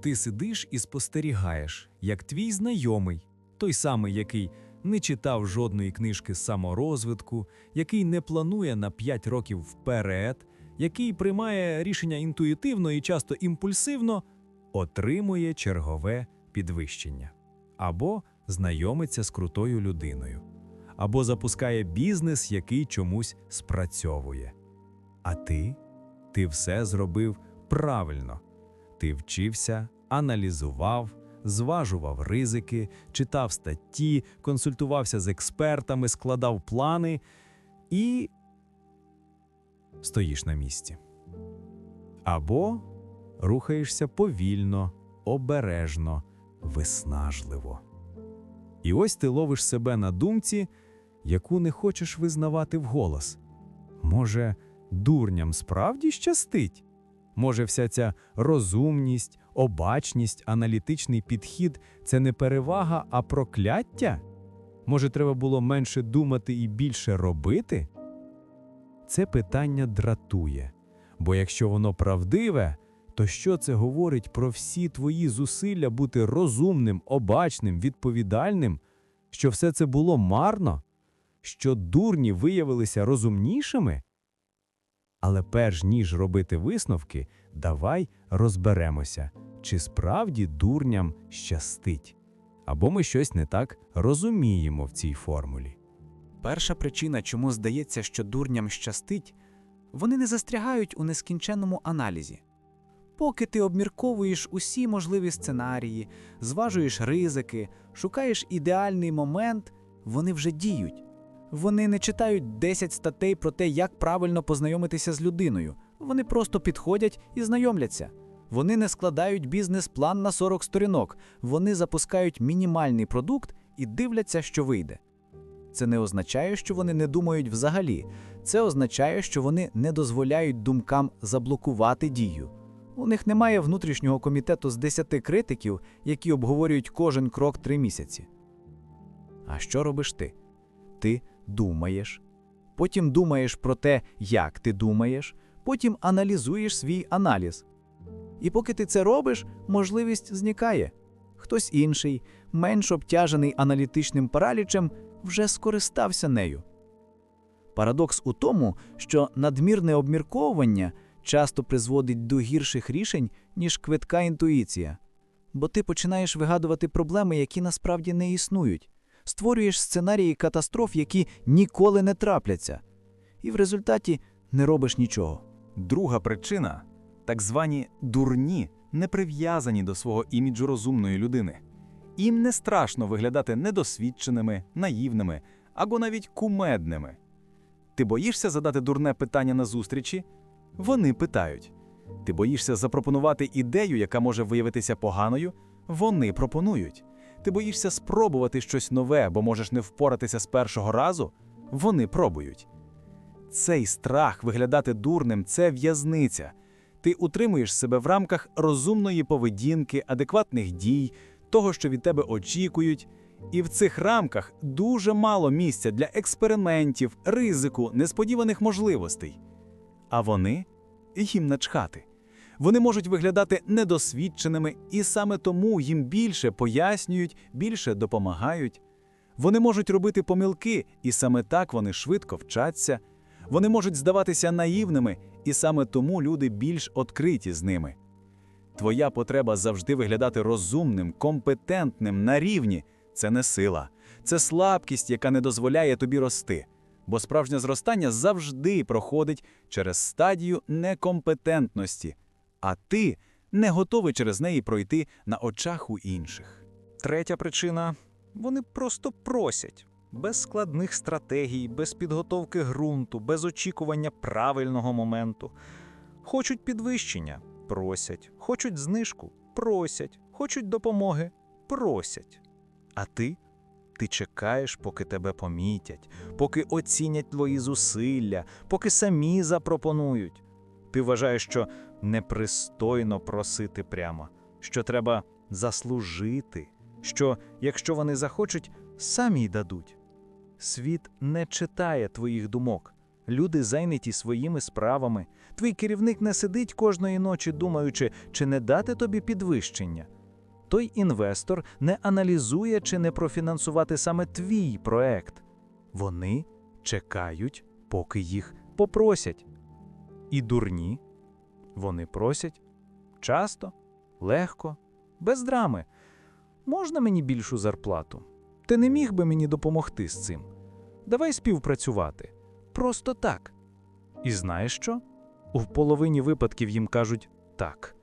Ти сидиш і спостерігаєш, як твій знайомий, той самий, який не читав жодної книжки саморозвитку, який не планує на 5 років вперед, який приймає рішення інтуїтивно і часто імпульсивно, отримує чергове підвищення. Або знайомиться з крутою людиною, або запускає бізнес, який чомусь спрацьовує. А ти? Ти все зробив правильно. Ти вчився, аналізував, зважував ризики, читав статті, консультувався з експертами, складав плани і стоїш на місці. Або рухаєшся повільно, обережно, виснажливо. І ось ти ловиш себе на думці, яку не хочеш визнавати вголос. Може, дурням справді щастить? Може, вся ця розумність, обачність, аналітичний підхід це не перевага, а прокляття? Може, треба було менше думати і більше робити? Це питання дратує, бо якщо воно правдиве, то що це говорить про всі твої зусилля бути розумним, обачним, відповідальним, що все це було марно, що дурні виявилися розумнішими? Але перш ніж робити висновки, давай розберемося, чи справді дурням щастить, або ми щось не так розуміємо в цій формулі. Перша причина, чому здається, що дурням щастить, вони не застрягають у нескінченному аналізі. Поки ти обмірковуєш усі можливі сценарії, зважуєш ризики, шукаєш ідеальний момент, вони вже діють. Вони не читають 10 статей про те, як правильно познайомитися з людиною. Вони просто підходять і знайомляться. Вони не складають бізнес-план на 40 сторінок, вони запускають мінімальний продукт і дивляться, що вийде. Це не означає, що вони не думають взагалі. Це означає, що вони не дозволяють думкам заблокувати дію. У них немає внутрішнього комітету з 10 критиків, які обговорюють кожен крок три місяці. А що робиш ти? Ти думаєш, потім думаєш про те, як ти думаєш, потім аналізуєш свій аналіз. І поки ти це робиш, можливість зникає. Хтось інший, менш обтяжений аналітичним паралічем, вже скористався нею. Парадокс у тому, що надмірне обмірковування часто призводить до гірших рішень, ніж квитка інтуїція. Бо ти починаєш вигадувати проблеми, які насправді не існують, створюєш сценарії катастроф, які ніколи не трапляться, і в результаті не робиш нічого. Друга причина так звані дурні, не прив'язані до свого іміджу розумної людини. Їм не страшно виглядати недосвідченими, наївними або навіть кумедними. Ти боїшся задати дурне питання на зустрічі? Вони питають. Ти боїшся запропонувати ідею, яка може виявитися поганою? Вони пропонують. Ти боїшся спробувати щось нове, бо можеш не впоратися з першого разу? Вони пробують. Цей страх виглядати дурним це в'язниця. Ти утримуєш себе в рамках розумної поведінки, адекватних дій, того, що від тебе очікують. І в цих рамках дуже мало місця для експериментів, ризику, несподіваних можливостей. А вони їм начхати. Вони можуть виглядати недосвідченими, і саме тому їм більше пояснюють, більше допомагають. Вони можуть робити помилки, і саме так вони швидко вчаться. Вони можуть здаватися наївними, і саме тому люди більш відкриті з ними. Твоя потреба завжди виглядати розумним, компетентним, на рівні це не сила, це слабкість, яка не дозволяє тобі рости. Бо справжнє зростання завжди проходить через стадію некомпетентності, а ти не готовий через неї пройти на очах у інших. Третя причина вони просто просять. Без складних стратегій, без підготовки ґрунту, без очікування правильного моменту. Хочуть підвищення просять, хочуть знижку просять, хочуть допомоги просять. А ти? Ти чекаєш, поки тебе помітять, поки оцінять твої зусилля, поки самі запропонують. Ти вважаєш, що непристойно просити прямо, що треба заслужити, що, якщо вони захочуть, самі й дадуть. Світ не читає твоїх думок. Люди зайняті своїми справами. Твій керівник не сидить кожної ночі, думаючи, чи не дати тобі підвищення. Той інвестор не аналізує, чи не профінансувати саме твій проект. Вони чекають, поки їх попросять. І дурні. Вони просять часто, легко, без драми. Можна мені більшу зарплату? Ти не міг би мені допомогти з цим? Давай співпрацювати. Просто так. І знаєш що? У половині випадків їм кажуть так.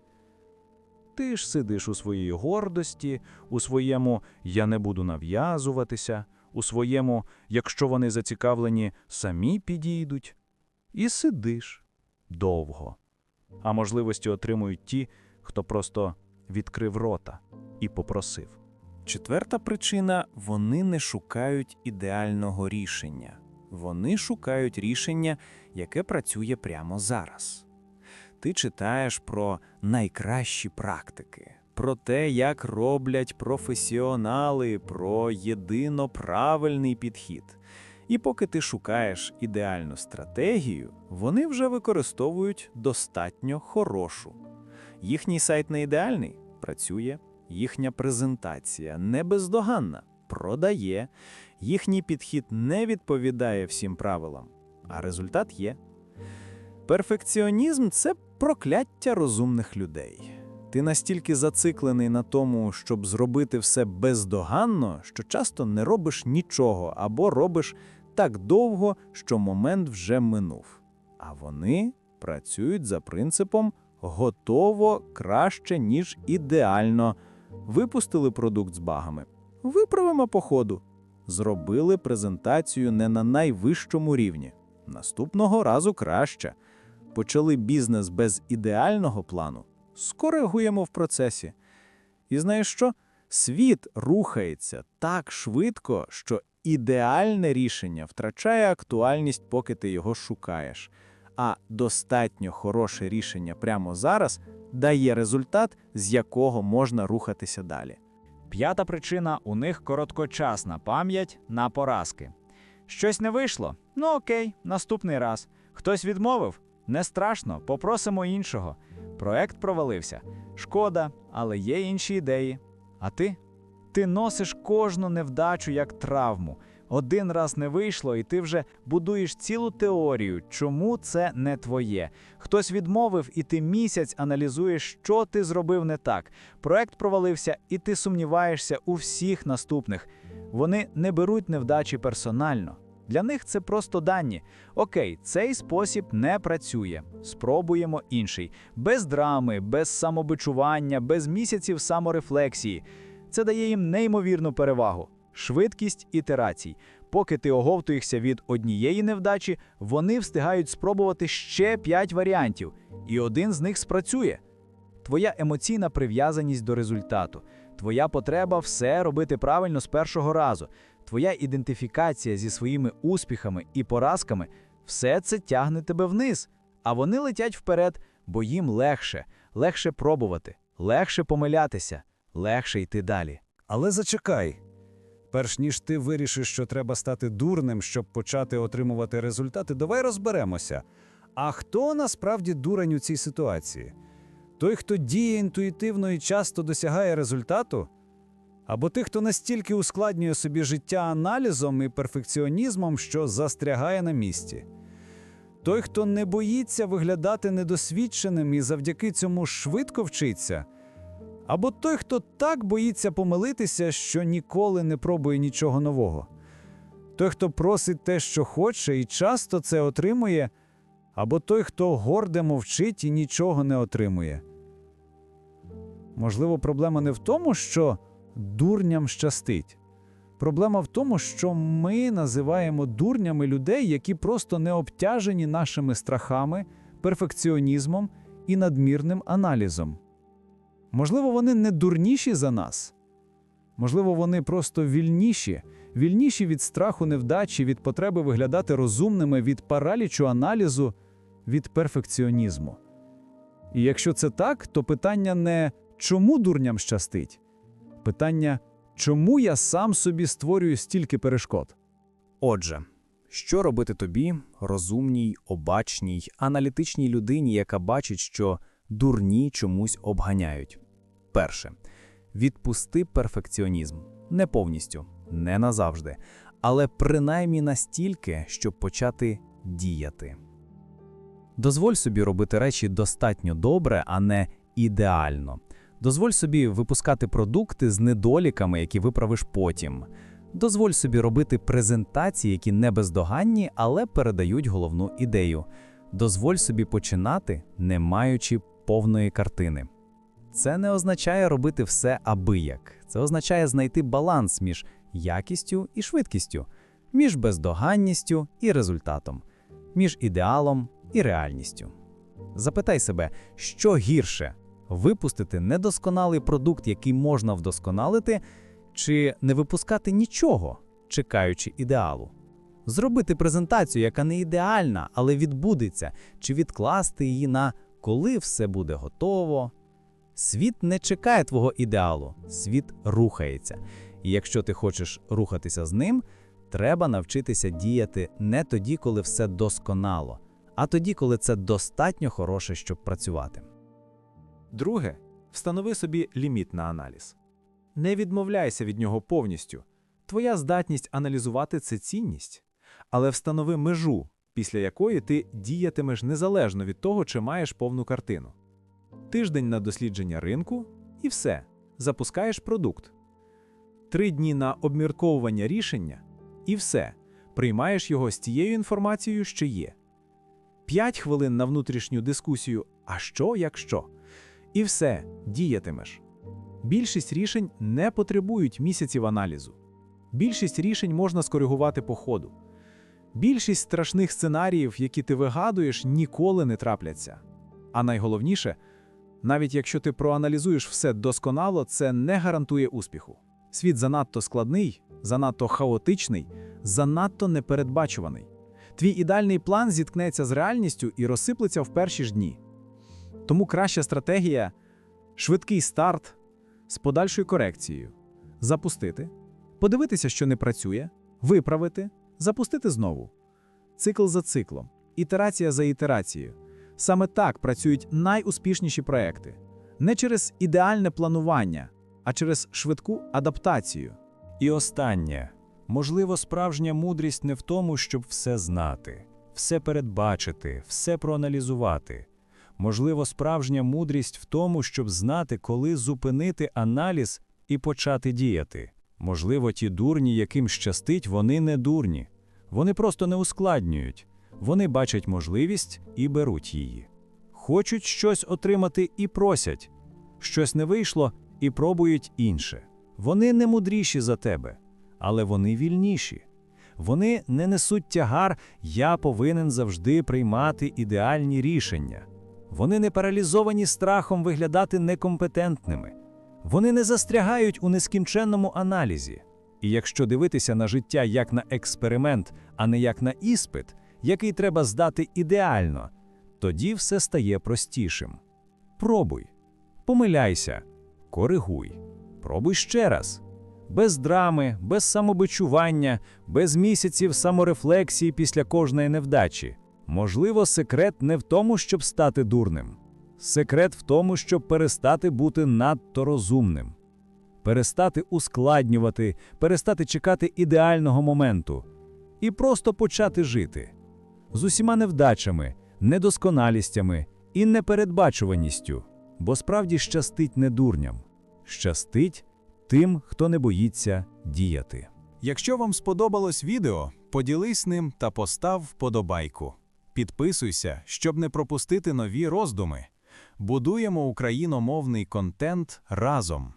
Ти ж сидиш у своїй гордості, у своєму я не буду нав'язуватися, у своєму, якщо вони зацікавлені, самі підійдуть. І сидиш довго. А можливості отримують ті, хто просто відкрив рота і попросив. Четверта причина вони не шукають ідеального рішення. Вони шукають рішення, яке працює прямо зараз. Ти читаєш про найкращі практики, про те, як роблять професіонали, про єдино правильний підхід. І поки ти шукаєш ідеальну стратегію, вони вже використовують достатньо хорошу. Їхній сайт не ідеальний працює, їхня презентація не бездоганна, продає, їхній підхід не відповідає всім правилам, а результат є. Перфекціонізм це прокляття розумних людей. Ти настільки зациклений на тому, щоб зробити все бездоганно, що часто не робиш нічого або робиш так довго, що момент вже минув. А вони працюють за принципом готово краще, ніж ідеально. Випустили продукт з багами. Виправимо по ходу. Зробили презентацію не на найвищому рівні. Наступного разу краще. Почали бізнес без ідеального плану. Скоригуємо в процесі. І знаєш що? Світ рухається так швидко, що ідеальне рішення втрачає актуальність, поки ти його шукаєш. А достатньо хороше рішення прямо зараз дає результат, з якого можна рухатися далі. П'ята причина у них короткочасна пам'ять на поразки. Щось не вийшло? Ну окей, наступний раз. Хтось відмовив? Не страшно, попросимо іншого. Проект провалився. Шкода, але є інші ідеї. А ти? Ти носиш кожну невдачу як травму. Один раз не вийшло, і ти вже будуєш цілу теорію, чому це не твоє. Хтось відмовив, і ти місяць аналізуєш, що ти зробив не так. Проект провалився, і ти сумніваєшся у всіх наступних. Вони не беруть невдачі персонально. Для них це просто дані. Окей, цей спосіб не працює. Спробуємо інший. Без драми, без самобичування, без місяців саморефлексії. Це дає їм неймовірну перевагу. Швидкість ітерацій. Поки ти оговтуєшся від однієї невдачі, вони встигають спробувати ще п'ять варіантів, і один з них спрацює. Твоя емоційна прив'язаність до результату, твоя потреба все робити правильно з першого разу, твоя ідентифікація зі своїми успіхами і поразками все це тягне тебе вниз, а вони летять вперед, бо їм легше, легше пробувати, легше помилятися, легше йти далі. Але зачекай. Перш ніж ти вирішиш, що треба стати дурним, щоб почати отримувати результати, давай розберемося. А хто насправді дурень у цій ситуації? Той, хто діє інтуїтивно і часто досягає результату? Або той, хто настільки ускладнює собі життя аналізом і перфекціонізмом, що застрягає на місці? Той, хто не боїться виглядати недосвідченим і завдяки цьому швидко вчиться? Або той, хто так боїться помилитися, що ніколи не пробує нічого нового. Той, хто просить те, що хоче, і часто це отримує, або той, хто горде мовчить і нічого не отримує. Можливо, проблема не в тому, що дурням щастить. Проблема в тому, що ми називаємо дурнями людей, які просто не обтяжені нашими страхами, перфекціонізмом і надмірним аналізом. Можливо, вони не дурніші за нас. Можливо, вони просто вільніші, вільніші від страху невдачі, від потреби виглядати розумними, від паралічу аналізу, від перфекціонізму. І якщо це так, то питання не чому дурням щастить? Питання, чому я сам собі створюю стільки перешкод? Отже, Що робити тобі, розумній, обачній, аналітичній людині, яка бачить, що дурні чомусь обганяють? Перше. Відпусти перфекціонізм. Не повністю, не назавжди, але принаймні настільки, щоб почати діяти. Дозволь собі робити речі достатньо добре, а не ідеально. Дозволь собі випускати продукти з недоліками, які виправиш потім. Дозволь собі робити презентації, які не бездоганні, але передають головну ідею. Дозволь собі починати, не маючи повної картини. Це не означає робити все абияк. Це означає знайти баланс між якістю і швидкістю, між бездоганністю і результатом, між ідеалом і реальністю. Запитай себе, що гірше випустити недосконалий продукт, який можна вдосконалити, чи не випускати нічого, чекаючи ідеалу. Зробити презентацію, яка не ідеальна, але відбудеться, чи відкласти її на коли все буде готово. Світ не чекає твого ідеалу, світ рухається. І якщо ти хочеш рухатися з ним, треба навчитися діяти не тоді, коли все досконало, а тоді, коли це достатньо хороше, щоб працювати. Друге, встанови собі ліміт на аналіз. Не відмовляйся від нього повністю. Твоя здатність аналізувати це цінність. Але встанови межу, після якої ти діятимеш незалежно від того, чи маєш повну картину. Тиждень на дослідження ринку і все. Запускаєш продукт. Три дні на обмірковування рішення і все. Приймаєш його з тією інформацією, що є. П'ять хвилин на внутрішню дискусію А що, якщо? І все, діятимеш. Більшість рішень не потребують місяців аналізу. Більшість рішень можна скоригувати по ходу. Більшість страшних сценаріїв, які ти вигадуєш, ніколи не трапляться. А найголовніше, навіть якщо ти проаналізуєш все досконало, це не гарантує успіху. Світ занадто складний, занадто хаотичний, занадто непередбачуваний. Твій ідеальний план зіткнеться з реальністю і розсиплеться в перші ж дні. Тому краща стратегія швидкий старт з подальшою корекцією, запустити, подивитися, що не працює, виправити, запустити знову. Цикл за циклом, ітерація за ітерацією. Саме так працюють найуспішніші проекти. Не через ідеальне планування, а через швидку адаптацію. І останнє. Можливо, справжня мудрість не в тому, щоб все знати, все передбачити, все проаналізувати. Можливо, справжня мудрість в тому, щоб знати, коли зупинити аналіз і почати діяти. Можливо, ті дурні, яким щастить, вони не дурні. Вони просто не ускладнюють. Вони бачать можливість і беруть її. Хочуть щось отримати і просять. Щось не вийшло і пробують інше. Вони не мудріші за тебе, але вони вільніші. Вони не несуть тягар, я повинен завжди приймати ідеальні рішення. Вони не паралізовані страхом виглядати некомпетентними. Вони не застрягають у нескінченному аналізі. І якщо дивитися на життя як на експеримент, а не як на іспит, який треба здати ідеально, тоді все стає простішим. Пробуй, помиляйся, коригуй, пробуй ще раз. Без драми, без самобичування, без місяців саморефлексії після кожної невдачі. Можливо, секрет не в тому, щоб стати дурним. Секрет в тому, щоб перестати бути надто розумним, перестати ускладнювати, перестати чекати ідеального моменту і просто почати жити з усіма невдачами, недосконалістями і непередбачуваністю, бо справді щастить не дурням, щастить тим, хто не боїться діяти. Якщо вам сподобалось відео, поділись ним та постав вподобайку. Підписуйся, щоб не пропустити нові роздуми. Будуємо україномовний контент разом.